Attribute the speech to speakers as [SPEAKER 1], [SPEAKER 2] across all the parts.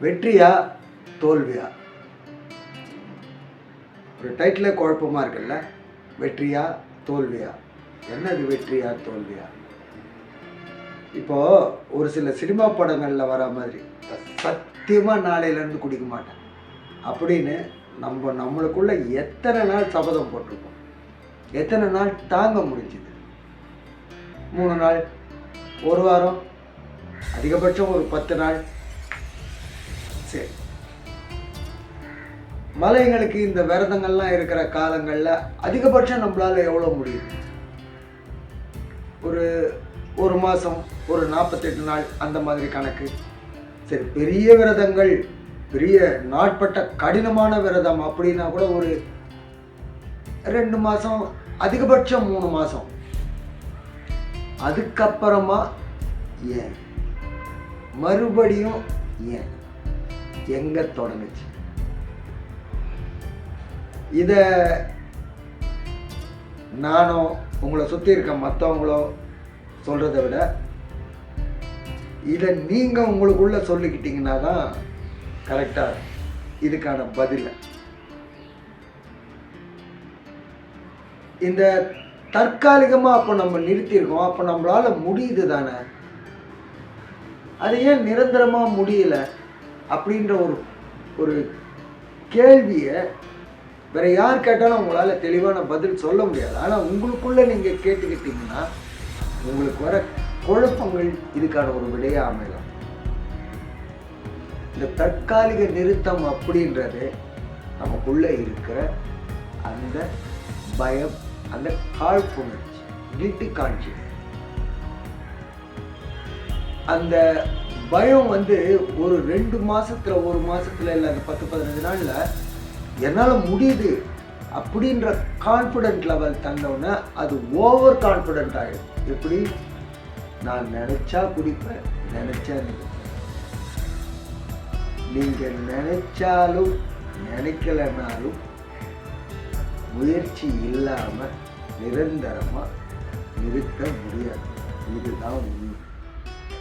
[SPEAKER 1] வெற்றியா தோல்வியா? ஒரு டைட்டிலே குழப்பமா இருக்குல்ல. வெற்றியா தோல்வியா? என்னது வெற்றியா தோல்வியா? இப்போ ஒரு சில சினிமா படங்கள்ல வர மாதிரி சத்தியமா நாளையில இருந்து குடிக்க மாட்டேன். அப்படின்னு நம்ம நம்மளுக்குள்ள எத்தனை நாள் சபதம் போட்டிருக்கோம். எத்தனை நாள் தாங்க முடிஞ்சுது. மூணு நாள் ஒரு வாரம் அதிகபட்சம் ஒரு பத்து நாள். சரி. மலைகளுக்கு இந்த விரதங்கள்லாம் இருக்கிற காலங்களில் அதிகபட்சம் நம்மளால் எவ்வளோ முடியும்? ஒரு ஒரு மாதம் ஒரு நாற்பத்தெட்டு நாள் அந்த மாதிரி கணக்கு. சரி பெரிய விரதங்கள் பெரிய நாட்பட்ட கடினமான விரதம் அப்படின்னா கூட ஒரு ரெண்டு மாதம் அதிகபட்சம் மூணு மாதம் அதுக்கப்புறமா ஏன்? மறுபடியும் ஏன்? எங்க தொடங்குச்சு? இத நானும் உங்களை சுத்தி இருக்க மற்றவங்களோ சொல்கிறத விட இதை நீங்க உங்களுக்குள்ள சொல்லிக்கிட்டீங்கன்னா தான் கரெக்டா இதுக்கான பதில். இந்த தற்காலிகமாக அப்போ நம்ம நிறுத்தியிருக்கோம். அப்போ நம்மளால முடியுது தானே அது ஏன் நிரந்தரமாக முடியல அப்படின்ற ஒரு ஒரு கேள்வியை வேற யார் கேட்டாலும் உங்களால் தெளிவான பதில் சொல்ல முடியாது. ஆனால் உங்களுக்குள்ளே நீங்கள் கேட்டுக்கிட்டீங்கன்னா உங்களுக்கு வர குழப்பங்கள் இதுக்கான ஒரு விடையாக அமையலாம் இந்த தற்காலிக நிறுத்தம் அப்படின்றது நமக்குள்ளே இருக்கிற அந்த பயம் அந்த காழ்ப்புணர்ச்சி நீட்டு காட்சி அந்த பயம் வந்து ஒரு ரெண்டு மாதத்தில் ஒரு மாதத்தில் இல்லை அந்த பத்து பதினஞ்சு நாளில் என்னால் முடியுது அப்படின்ற கான்ஃபிடென்ட் லெவல் தந்தோடனே அது ஓவர் கான்ஃபிடென்ட் ஆகிடும் எப்படி? நான் நினச்சா குடிப்பேன் நினச்சா நீங்கள் நினைச்சாலும் நினைக்கலனாலும் முயற்சி இல்லாமல் நிரந்தரமாக நிறுத்த முடியாது. இதுதான் உண்மை.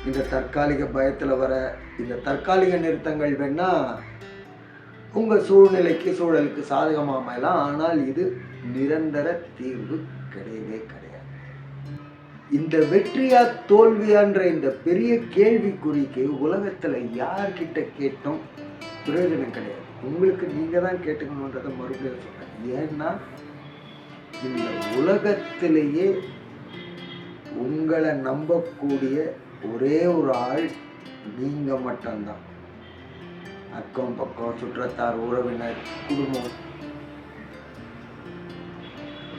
[SPEAKER 1] இந்த தற்காலிக பயத்தில் வர இந்த தற்காலிக நிறுத்தங்கள் வேணால் உங்கள் சூழ்நிலைக்கு சூழலுக்கு சாதகமாக அமையலாம் ஆனால் இது நிரந்தர தீர்வு கிடையவே கிடையாது. இந்த வெற்றியா தோல்வியான்ற இந்த பெரிய கேள்விக்குறிக்கு உலகத்தில் யார்கிட்ட கேட்டோம் பிரயோஜனம் கிடையாது. உங்களுக்கு நீங்கள் தான் கேட்டுக்கணுன்றதை மறுபடியும் சொல்கிறேன் ஏன்னா இந்த உலகத்திலேயே உங்களை நம்பக்கூடிய ஒரே ஒரு ஆள் நீங்கள் மட்டும்தான். அக்கம் பக்கம் சுற்றத்தார் உறவினர் குடும்பம்.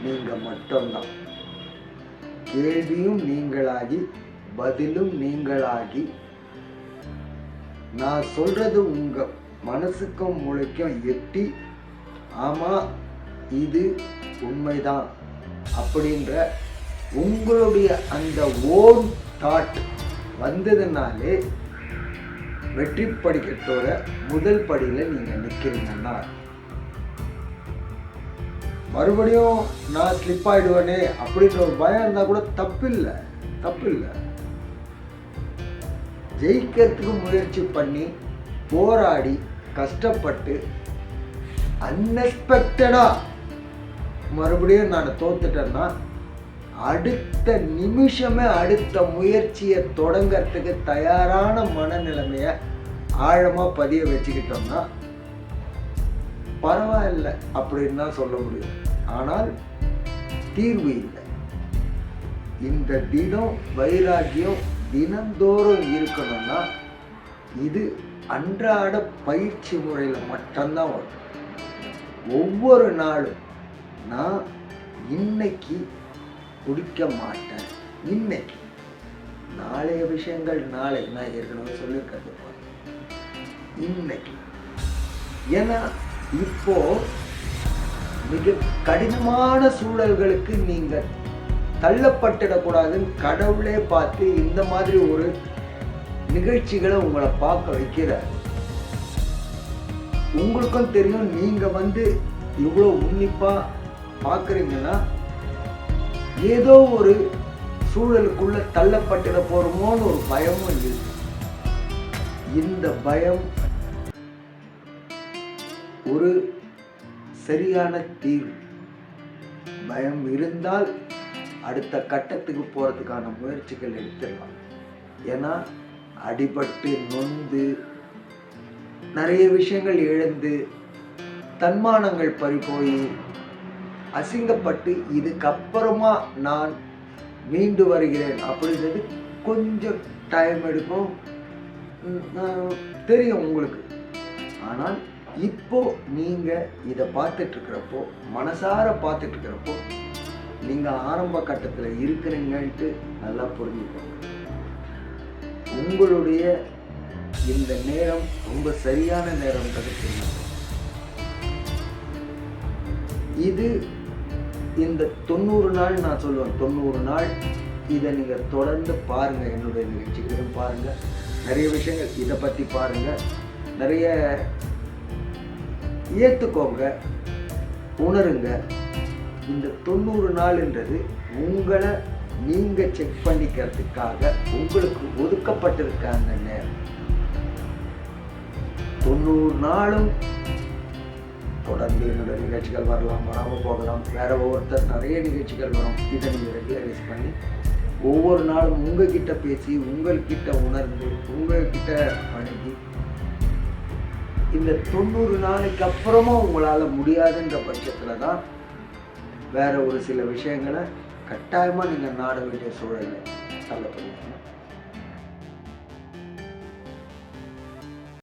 [SPEAKER 1] நீங்கள் மட்டும்தான். கேள்வியும் நீங்களாகி பதிலும் நீங்களாகி நான் சொல்றது உங்க மனசுக்கும் மூளைக்கும் எட்டி ஆமா இது உண்மைதான் அப்படின்ற உங்களுடைய அந்த ஓன் தாட் வந்ததுனாலே வெற்றி படிக்கட்டோட முதல் படியில் நீங்கள் நிற்கிறீங்கன்னா மறுபடியும் நான் ஸ்லிப் ஆகிடுவேனே அப்படின்ற ஒரு பயம் இருந்தால் கூட தப்பு இல்லை தப்பு இல்லை ஜெயிக்கிறதுக்கு முயற்சி பண்ணி போராடி கஷ்டப்பட்டு அன்எக்ஸ்பெக்டடாக மறுபடியும் நான் தோத்துட்டேன்னா அடுத்த அடுத்த நிமிஷமே அடுத்த முயற்சியை தொடங்கிறதுக்கு தயாரான மனநிலைமைய ஆழமா பதிய வச்சுக்கிட்டோம்னா பரவாயில்ல அப்படின்னு தான் சொல்ல முடியும். ஆனால் தீர்வு இல்லை. இந்த தினம் வைராக்கியம் தினந்தோறும் இருக்கணும்னா இது அன்றாட பயிற்சி முறையில் மட்டும்தான் வரும். ஒவ்வொரு நாளும் நான் இன்னைக்கு குடிக்க மாட்டேன் இன்னைக்கு நாளைய விஷயங்கள் நாளை. நான் ஏற்கனவே சொல்லியிருக்கிறது இன்னைக்கு ஏன்னா இப்போ மிக கடினமான சூழல்களுக்கு நீங்க தள்ளப்பட்டுடக்கூடாதுன்னு கடவுளே பார்த்து இந்த மாதிரி ஒரு நிகழ்ச்சிகளை உங்களை பார்க்க வைக்கிறார். உங்களுக்கும் தெரியும் நீங்க வந்து இவ்வளோ உன்னிப்பா பார்க்குறீங்கன்னா ஏதோ ஒரு சூழலுக்குள்ள தள்ளப்பட்டுட போறோமோன்னு ஒரு பயமும் இருக்கு இந்த பயம் ஒரு சரியான தீர்வு. பயம் இருந்தால் அடுத்த கட்டத்துக்கு போகிறதுக்கான முயற்சிகள் எடுத்துடலாம். ஏன்னா அடிபட்டு நொந்து நிறைய விஷயங்கள் எழுந்து தன்மானங்கள் பறிபோய் அசிங்கப்பட்டு இதுக்கப்புறமா நான் மீண்டு வருகிறேன் அப்படின்றது கொஞ்சம் டைம் எடுக்கும் தெரியும் உங்களுக்கு. ஆனால் இப்போ நீங்கள் இதை பார்த்துட்டு இருக்கிறப்போ மனசார பார்த்துட்டு இருக்கிறப்போ நீங்கள் ஆரம்ப கட்டத்தில் இருக்கிறீங்கன்ட்டு நல்லா புரிஞ்சுக்கோங்க. உங்களுடைய இந்த நேரம் ரொம்ப சரியான நேரம்ன்றது தெரியும் இது இந்த தொண்ணூறு நாள் நான் சொல்லுவேன் தொண்ணூறு நாள். இதை நீங்கள் தொடர்ந்து பாருங்கள் என்னுடைய நிகழ்ச்சிகளும் பாருங்கள் நிறைய விஷயங்கள் இதை பற்றி பாருங்கள் நிறைய ஏற்றுக்கோங்க உணருங்க. இந்த தொண்ணூறு நாள்ன்றது உங்களை நீங்கள் செக் பண்ணிக்கிறதுக்காக உங்களுக்கு ஒதுக்கப்பட்டிருக்க அந்த நேரம். தொண்ணூறு நாளும் தொடர்ந்து என்னோட நிகழ்ச்சிகள் வரலாம் வராமல் போகலாம். வேற ஒவ்வொருத்தர் நிறைய நிகழ்ச்சிகள் வரும். இதை நீங்கள் ரெகுலரைஸ் பண்ணி ஒவ்வொரு நாளும் உங்ககிட்ட பேசி உங்கள்கிட்ட உணர்ந்து உங்கள்கிட்ட பழகி இந்த தொண்ணூறு நாளைக்கு அப்புறமா உங்களால் முடியாதுன்ற பட்சத்தில் தான் வேற ஒரு சில விஷயங்களை கட்டாயமாக நீங்கள் நாட வேண்டிய சூழலை தள்ளப்படுவீங்க